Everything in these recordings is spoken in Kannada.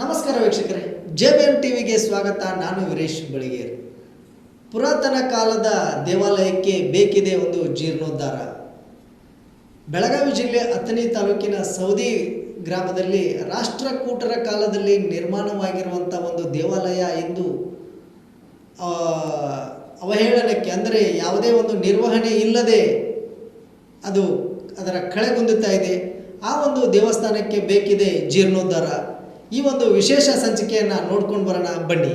ನಮಸ್ಕಾರ ವೀಕ್ಷಕರೇ ಜೆ ಬಿ ಎಂ ಟಿವಿಗೆ ಸ್ವಾಗತ. ನಾನು ವೀರೇಶ್ ಬಳಿಗೇರ್. ಪುರಾತನ ಕಾಲದ ದೇವಾಲಯಕ್ಕೆ ಬೇಕಿದೆ ಒಂದು ಜೀರ್ಣೋದ್ಧಾರ. ಬೆಳಗಾವಿ ಜಿಲ್ಲೆ ಅಥಣಿ ತಾಲೂಕಿನ ಸೌದಿ ಗ್ರಾಮದಲ್ಲಿ ರಾಷ್ಟ್ರಕೂಟರ ಕಾಲದಲ್ಲಿ ನಿರ್ಮಾಣವಾಗಿರುವಂಥ ಒಂದು ದೇವಾಲಯ ಎಂದು ಅವಹೇಳನಕ್ಕೆ ಅಂದರೆ ಯಾವುದೇ ಒಂದು ನಿರ್ವಹಣೆ ಇಲ್ಲದೆ ಅದು ಅದರ ಕಳೆಗುಂದುತ್ತಾ ಇದೆ. ಆ ಒಂದು ದೇವಸ್ಥಾನಕ್ಕೆ ಬೇಕಿದೆ ಜೀರ್ಣೋದ್ಧಾರ. ಈ ಒಂದು ವಿಶೇಷ ಸಂಚಿಕೆಯನ್ನು ನೋಡ್ಕೊಂಡು ಬರೋಣ, ಬನ್ನಿ.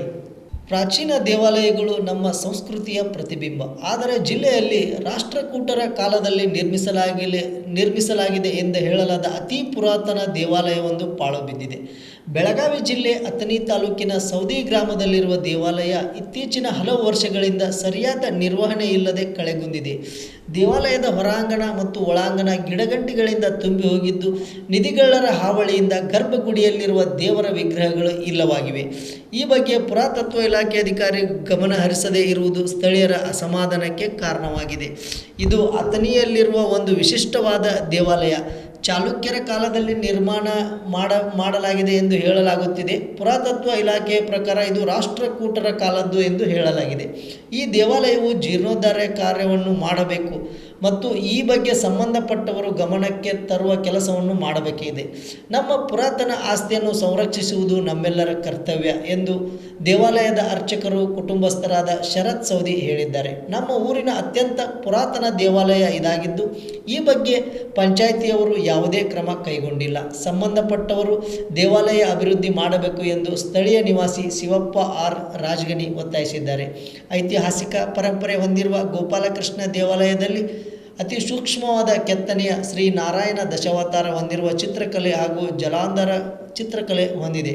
ಪ್ರಾಚೀನ ದೇವಾಲಯಗಳು ನಮ್ಮ ಸಂಸ್ಕೃತಿಯ ಪ್ರತಿಬಿಂಬ. ಆದರೆ ಜಿಲ್ಲೆಯಲ್ಲಿ ರಾಷ್ಟ್ರಕೂಟರ ಕಾಲದಲ್ಲಿ ನಿರ್ಮಿಸಲಾಗಿದೆ ನಿರ್ಮಿಸಲಾಗಿದೆ ಎಂದು ಹೇಳಲಾದ ಅತಿ ಪುರಾತನ ದೇವಾಲಯವೊಂದು ಪಾಳು ಬಿದ್ದಿದೆ. ಬೆಳಗಾವಿ ಜಿಲ್ಲೆ ಅಥಣಿ ತಾಲೂಕಿನ ಸೌದಿ ಗ್ರಾಮದಲ್ಲಿರುವ ದೇವಾಲಯ ಇತ್ತೀಚಿನ ಹಲವು ವರ್ಷಗಳಿಂದ ಸರಿಯಾದ ನಿರ್ವಹಣೆ ಇಲ್ಲದೆ ಕಳೆಗುಂದಿದೆ ದೇವಾಲಯದ ಹೊರಾಂಗಣ ಮತ್ತು ಒಳಾಂಗಣ ಗಿಡಗಂಟಿಗಳಿಂದ ತುಂಬಿ ಹೋಗಿದ್ದು, ನಿಧಿಗಳ್ಳರ ಹಾವಳಿಯಿಂದ ಗರ್ಭಗುಡಿಯಲ್ಲಿರುವ ದೇವರ ವಿಗ್ರಹಗಳು ಇಲ್ಲವಾಗಿವೆ. ಈ ಬಗ್ಗೆ ಪುರಾತತ್ವ ಇಲಾಖೆ ಅಧಿಕಾರಿ ಗಮನ ಹರಿಸದೇ ಇರುವುದು ಸ್ಥಳೀಯರ ಅಸಮಾಧಾನಕ್ಕೆ ಕಾರಣವಾಗಿದೆ. ಇದು ಅಥಣಿಯಲ್ಲಿರುವ ಒಂದು ವಿಶಿಷ್ಟವಾದ ದೇವಾಲಯ. ಚಾಲುಕ್ಯರ ಕಾಲದಲ್ಲಿ ನಿರ್ಮಾಣ ಮಾಡ, ಮಾಡಲಾಗಿದೆ ಎಂದು ಹೇಳಲಾಗುತ್ತಿದೆ. ಪುರಾತತ್ವ ಇಲಾಖೆಯ ಪ್ರಕಾರ ಇದು ರಾಷ್ಟ್ರಕೂಟರ ಕಾಲದ್ದು ಎಂದು ಹೇಳಲಾಗಿದೆ. ಈ ದೇವಾಲಯವು ಜೀರ್ಣೋದ್ಧಾರ ಕಾರ್ಯವನ್ನು ಮಾಡಬೇಕು. ಮತ್ತು ಈ ಬಗ್ಗೆ ಸಂಬಂಧಪಟ್ಟವರು ಗಮನಕ್ಕೆ ತರುವ ಕೆಲಸವನ್ನು ಮಾಡಬೇಕಿದೆ ನಮ್ಮ ಪುರಾತನ ಆಸ್ತಿಯನ್ನು ಸಂರಕ್ಷಿಸುವುದು ನಮ್ಮೆಲ್ಲರ ಕರ್ತವ್ಯ ಎಂದು ದೇವಾಲಯದ ಅರ್ಚಕರು ಕುಟುಂಬಸ್ಥರಾದ ಶರತ್ ಸೌದಿ ಹೇಳಿದ್ದಾರೆ. ನಮ್ಮ ಊರಿನ ಅತ್ಯಂತ ಪುರಾತನ ದೇವಾಲಯ ಇದಾಗಿದ್ದು, ಈ ಬಗ್ಗೆ ಪಂಚಾಯಿತಿಯವರು ಯಾವುದೇ ಕ್ರಮ ಕೈಗೊಂಡಿಲ್ಲ. ಸಂಬಂಧಪಟ್ಟವರು ದೇವಾಲಯ ಅಭಿವೃದ್ಧಿ ಮಾಡಬೇಕು ಎಂದು ಸ್ಥಳೀಯ ನಿವಾಸಿ ಶಿವಪ್ಪ ಆರ್ ರಾಜಗಣಿ ಒತ್ತಾಯಿಸಿದ್ದಾರೆ. ಐತಿಹಾಸಿಕ ಪರಂಪರೆ ಹೊಂದಿರುವ ಗೋಪಾಲಕೃಷ್ಣ ದೇವಾಲಯದಲ್ಲಿ ಅತಿ ಸೂಕ್ಷ್ಮವಾದ ಕೆತ್ತನೆಯ ಶ್ರೀ ನಾರಾಯಣ ದಶಾವತಾರ ಹೊಂದಿರುವ ಚಿತ್ರಕಲೆ ಹಾಗೂ ಜಲಾಂಧರ ಚಿತ್ರಕಲೆ ಹೊಂದಿದೆ.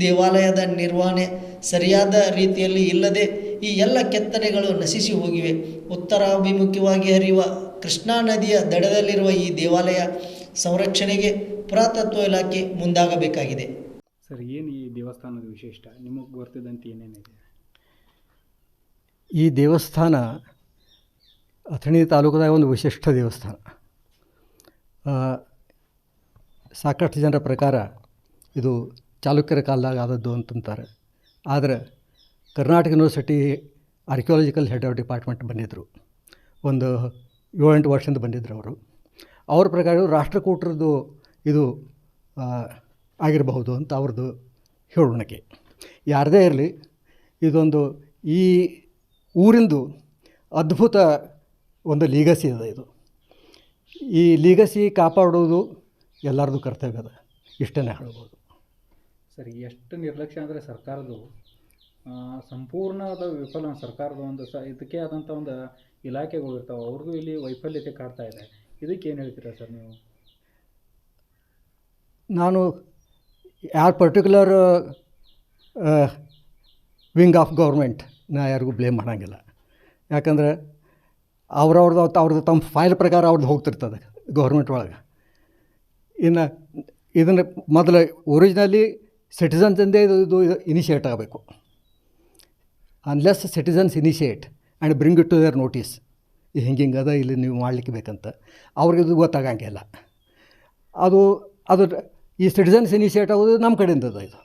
ದೇವಾಲಯದ ನಿರ್ವಹಣೆ ಸರಿಯಾದ ರೀತಿಯಲ್ಲಿ ಇಲ್ಲದೆ ಈ ಎಲ್ಲ ಕೆತ್ತನೆಗಳು ನಶಿಸಿ ಹೋಗಿವೆ. ಉತ್ತರಾಭಿಮುಖವಾಗಿ ಹರಿಯುವ ಕೃಷ್ಣಾ ನದಿಯ ದಡದಲ್ಲಿರುವ ಈ ದೇವಾಲಯ ಸಂರಕ್ಷಣೆಗೆ ಪುರಾತತ್ವ ಇಲಾಖೆ ಮುಂದಾಗಬೇಕಾಗಿದೆ. ಸರ್ ಏನು ಈ ದೇವಸ್ಥಾನದ ವಿಶಿಷ್ಟ ನಿಮಗೆ ಬರ್ತಿದ್ದಂತೆ ಏನೇನಿದೆ? ಈ ದೇವಸ್ಥಾನ ಅಥಣಿ ತಾಲೂಕದ ಒಂದು ವಿಶಿಷ್ಟ ದೇವಸ್ಥಾನ. ಸಾಕಷ್ಟು ಜನರ ಪ್ರಕಾರ ಇದು ಚಾಲುಕ್ಯರ ಕಾಲದಾಗ ಆದದ್ದು ಅಂತಂತಾರೆ. ಆದರೆ Karnataka university archaeological head of department ಬಂದಿದ್ದರು ಒಂದು ಏಳೆಂಟು ವರ್ಷದಿಂದ ಬಂದಿದ್ದರು ಅವರು. ಅವ್ರ ಪ್ರಕಾರ ರಾಷ್ಟ್ರಕೂಟರದ್ದು ಇದು ಆಗಿರಬಹುದು ಅಂತ ಅವ್ರದ್ದು ಹೇಳೋಣಕ್ಕೆ ಯಾರದೇ ಇರಲಿ, ಇದೊಂದು ಈ ಊರಿಂದು ಅದ್ಭುತ ಒಂದು ಲೀಗಸಿ ಅದ ಇದು. ಈ ಲೀಗಸಿ ಕಾಪಾಡೋದು ಎಲ್ಲರದು ಕರ್ತವ್ಯ ಅದ. ಇಷ್ಟನ್ನೇ ಹೇಳ್ಬೋದು. ಸರ್ ಎಷ್ಟು ನಿರ್ಲಕ್ಷ್ಯ ಅಂದರೆ ಸರ್ಕಾರದ್ದು ಸಂಪೂರ್ಣವಾದ ವಿಫಲ ಸರ್ಕಾರದ ಒಂದು ಸ ಇದಕ್ಕೆ ಆದಂಥ ಒಂದು ಇಲಾಖೆಗಳು ಇರ್ತಾವೆ ಅವ್ರಿಗೂ ಇಲ್ಲಿ ವೈಫಲ್ಯತೆ ಕಾಡ್ತಾ ಇದೆ. ಇದಕ್ಕೆ ಏನು ಹೇಳ್ತೀರಾ ಸರ್ ನೀವು? ನಾನು ಯಾರು ಪರ್ಟಿಕ್ಯುಲರ್ ವಿಂಗ್ ಆಫ್ ಗೌರ್ಮೆಂಟ್ ನಾ ಯಾರಿಗೂ ಬ್ಲೇಮ್ ಮಾಡೋಂಗಿಲ್ಲ. ಯಾಕಂದರೆ ಅವ್ರವ್ರದ್ದು ಅವ್ರದ್ದು ತಮ್ಮ ಫೈಲ್ ಪ್ರಕಾರ ಅವ್ರದ್ದು ಹೋಗ್ತಿರ್ತದೆ ಗೌರ್ಮೆಂಟ್ ಒಳಗೆ. ಇನ್ನು ಇದನ್ನು ಮೊದಲು ಒರಿಜಿನಲಿ ಸಿಟಿಸನ್ಸಿಂದೇ ಇದು ಇದು ಇನಿಷಿಯೇಟ್ ಆಗಬೇಕು. Unless citizens initiate and bring it to their notice ಹಿಂಗೆ ಹಿಂಗೆ ಅದ ಇಲ್ಲಿ ನೀವು ಮಾಡಲಿಕ್ಕೆ ಬೇಕಂತ. ಅವ್ರಿಗೆ ಇದು ಗೊತ್ತಾಗಂಗಿಲ್ಲ ಅದು ಅದು ಈ ಸಿಟಿಸನ್ಸ್ ಇನಿಷಿಯೇಟ್ ಆಗೋದು ನಮ್ಮ ಕಡೆಯಿಂದ ಅದ ಇದು.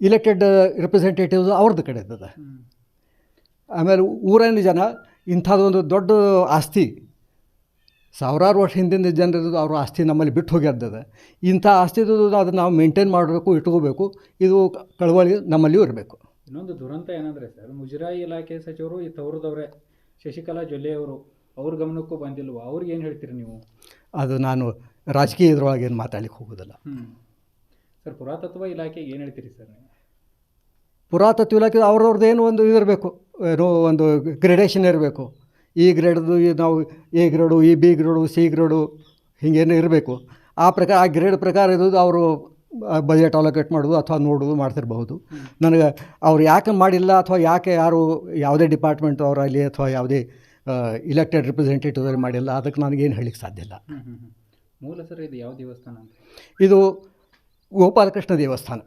ಇಲೆಕ್ಟೆಡ್ ರೆಪ್ರೆಸೆಂಟೇಟಿವ್ಸ್ ಅವ್ರದ್ದು ಕಡೆಯಿಂದ ಅದ ಆಮೇಲೆ ಊರಿನ ಜನ ಇಂಥದ್ದೊಂದು ದೊಡ್ಡ ಆಸ್ತಿ. ಸಾವಿರಾರು ವರ್ಷ ಹಿಂದಿನ ಜನರದ್ದು ಅವ್ರ ಆಸ್ತಿ ನಮ್ಮಲ್ಲಿ ಬಿಟ್ಟು ಹೋಗ್ಯದ್ದದ ಇಂಥ ಆಸ್ತಿದು ಅದನ್ನು ನಾವು ಮೇಂಟೈನ್ ಮಾಡಬೇಕು ಇಟ್ಕೋಬೇಕು. ಇದು ಕಳವಳಿ ನಮ್ಮಲ್ಲಿಯೂ ಇರಬೇಕು. ಇನ್ನೊಂದು ದುರಂತ ಏನಂದರೆ ಸರ್ ಮುಜರಾಯಿ ಇಲಾಖೆ ಸಚಿವರು ಈ ತವರದವರೇ ಶಶಿಕಲಾ ಜೊಲ್ಲೆ ಅವರು ಅವ್ರ ಗಮನಕ್ಕೂ ಬಂದಿಲ್ವ? ಅವ್ರಿಗೆ ಏನು ಹೇಳ್ತೀರಿ ನೀವು? ಅದು ನಾನು ರಾಜಕೀಯ ಇದ್ರೊಳಗೆ ಏನು ಮಾತಾಡ್ಲಿಕ್ಕೆ ಹೋಗೋದಿಲ್ಲ. ಸರ್ ಪುರಾತತ್ವ ಇಲಾಖೆಗೆ ಏನು ಹೇಳ್ತೀರಿ ಸರ್ ನೀವು? ಪುರಾತತ್ವ ಇಲಾಖೆ ಅವ್ರವ್ರದ್ದು ಏನು ಒಂದು ಇದಿರಬೇಕು ಏನೋ ಒಂದು ಗ್ರೇಡೇಷನ್ ಇರಬೇಕು. ಈ ಗ್ರೇಡ್ದು ನಾವು ಎ ಗ್ರೇಡು ಈ ಬಿ ಗ್ರೇಡು ಸಿ ಗ್ರೇಡು ಹಿಂಗೇನು ಇರಬೇಕು. ಆ ಪ್ರಕಾರ ಆ ಗ್ರೇಡ್ ಪ್ರಕಾರ ಇರೋದು ಅವರು ಬಜೆಟ್ ಅಲೋಕೇಟ್ ಮಾಡೋದು ಅಥವಾ ನೋಡೋದು ಮಾಡ್ತಿರ್ಬಹುದು. ನನಗೆ ಅವ್ರು ಯಾಕೆ ಮಾಡಿಲ್ಲ ಅಥವಾ ಯಾಕೆ ಯಾರು ಯಾವುದೇ ಡಿಪಾರ್ಟ್ಮೆಂಟ್ ಅವರಲ್ಲಿ ಅಥವಾ ಯಾವುದೇ ಇಲೆಕ್ಟೆಡ್ ರಿಪ್ರೆಸೆಂಟೇಟಿವ್ ಮಾಡಿಲ್ಲ ಅದಕ್ಕೆ ನನಗೇನು ಹೇಳಿಕ್ಕೆ ಸಾಧ್ಯ ಇಲ್ಲ. ಮೂಲ ಸರ್ ಇದು ಯಾವ ದೇವಸ್ಥಾನ ಇದು ಗೋಪಾಲಕೃಷ್ಣ ದೇವಸ್ಥಾನ.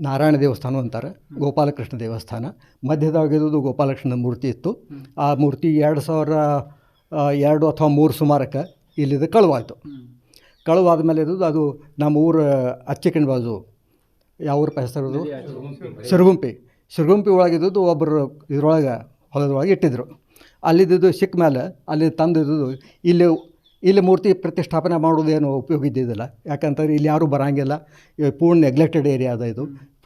ನಾರಾಯಣ ದೇವಸ್ಥಾನ ಅಂತಾರೆ, ಗೋಪಾಲಕೃಷ್ಣ ದೇವಸ್ಥಾನ. ಮಧ್ಯದಾಗಿರೋದು ಗೋಪಾಲಕೃಷ್ಣ ಮೂರ್ತಿ ಇತ್ತು. ಆ ಮೂರ್ತಿ ಎರಡು ಸಾವಿರ ಎರಡು ಅಥವಾ ಮೂರು ಸುಮಾರಕ್ಕೆ ಇಲ್ಲಿದು ಕಳುವಾಯಿತು. ಕಳುವಾದ ಮೇಲೆ ಇರೋದು ಅದು ನಮ್ಮ ಊರ ಅಚ್ಚಕಿನ ಬಾಜು ಯಾವ ಊರ ಹೆಸರು. ಸಿರುಗುಂಪಿ ಸಿರುಗುಂಪಿ ಒಳಗಿದ್ದು ಒಬ್ಬರು ಇದರೊಳಗೆ ಹೊಲದೊಳಗೆ ಇಟ್ಟಿದ್ರು. ಅಲ್ಲಿದ್ದು ಸಿಕ್ಕ ಮೇಲೆ ಅಲ್ಲಿ ತಂದಿದ್ದು ಇಲ್ಲಿ ಇಲ್ಲಿ ಮೂರ್ತಿ ಪ್ರತಿಷ್ಠಾಪನೆ ಮಾಡೋದೇನು ಉಪಯೋಗ ಇದ್ದಿದ್ದಿಲ್ಲ. ಯಾಕಂತಂದ್ರೆ ಇಲ್ಲಿ ಯಾರೂ ಬರಂಗಿಲ್ಲ. ಪೂರ್ಣ ನೆಗ್ಲೆಕ್ಟೆಡ್ ಏರಿಯಾ ಅದ ಇದು.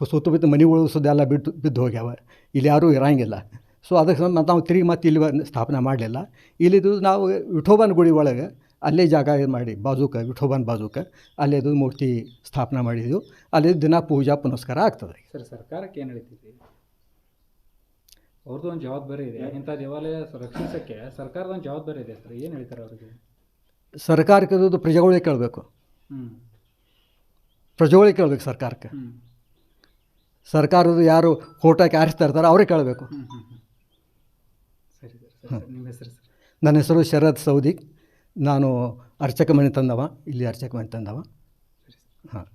ಸುತ್ತಮುತ್ತ ಮನೆಗಳು ಸುದ್ದೆಲ್ಲ ಬಿಟ್ಟು ಬಿದ್ದು ಹೋಗ್ಯಾವ. ಇಲ್ಲಿ ಯಾರೂ ಇರೋಂಗಿಲ್ಲ. ಸೊ ಅದಕ್ಕೆ ಸಂಬಂಧ ನಾವು ತಿರುಗಿ ಮತ್ತೆ ಇಲ್ಲಿ ಸ್ಥಾಪನೆ ಮಾಡಲಿಲ್ಲ. ಇಲ್ಲಿದು ನಾವು ವಿಠೋಬನ್ ಗುಡಿ ಒಳಗೆ ಅಲ್ಲೇ ಜಾಗ ಇದು ಮಾಡಿ, ಬಾಜೂಕ, ವಿಠೋಬನ್ ಬಾಜೂಕ ಅಲ್ಲೇದು ಮೂರ್ತಿ ಸ್ಥಾಪನೆ ಮಾಡಿದ್ದು ಅಲ್ಲಿ ದಿನ ಪೂಜಾ ಪುನಸ್ಕಾರ ಆಗ್ತದೆ. ಸರ್, ಸರ್ಕಾರಕ್ಕೆ ಏನು ಹೇಳ್ತೀವಿ ಅವ್ರದ್ದು ಒಂದು ಜವಾಬ್ದಾರಿ ಇದೆ. ಇಂಥ ದೇವಾಲಯ ರಕ್ಷಿಸೋಕ್ಕೆ ಸರ್ಕಾರದ ಒಂದು ಜವಾಬ್ದಾರಿ ಇದೆ ಸರ್. ಏನು ಹೇಳ್ತಾರೆ ಅವ್ರಿಗೆ? ಸರ್ಕಾರಕ್ಕೆ ಅದು ಪ್ರಜೆಗಳಿಗೆ ಕೇಳಬೇಕು. ಪ್ರಜೆಗಳೇ ಕೇಳಬೇಕು ಸರ್ಕಾರಕ್ಕೆ. ಸರ್ಕಾರದ ಯಾರು ಕೋಟಾಕ್ಕೆ ಆರಿಸ್ತಾ ಇರ್ತಾರೆ ಅವರೇ ಕೇಳಬೇಕು. ನನ್ನ ಹೆಸರು ಶರತ್ ಸೌದಿ. ನಾನು ಅರ್ಚಕ ಮನೆ ತಂದವ. ಇಲ್ಲಿ ಅರ್ಚಕ ಮನೆ ತಂದವ. ಹಾಂ.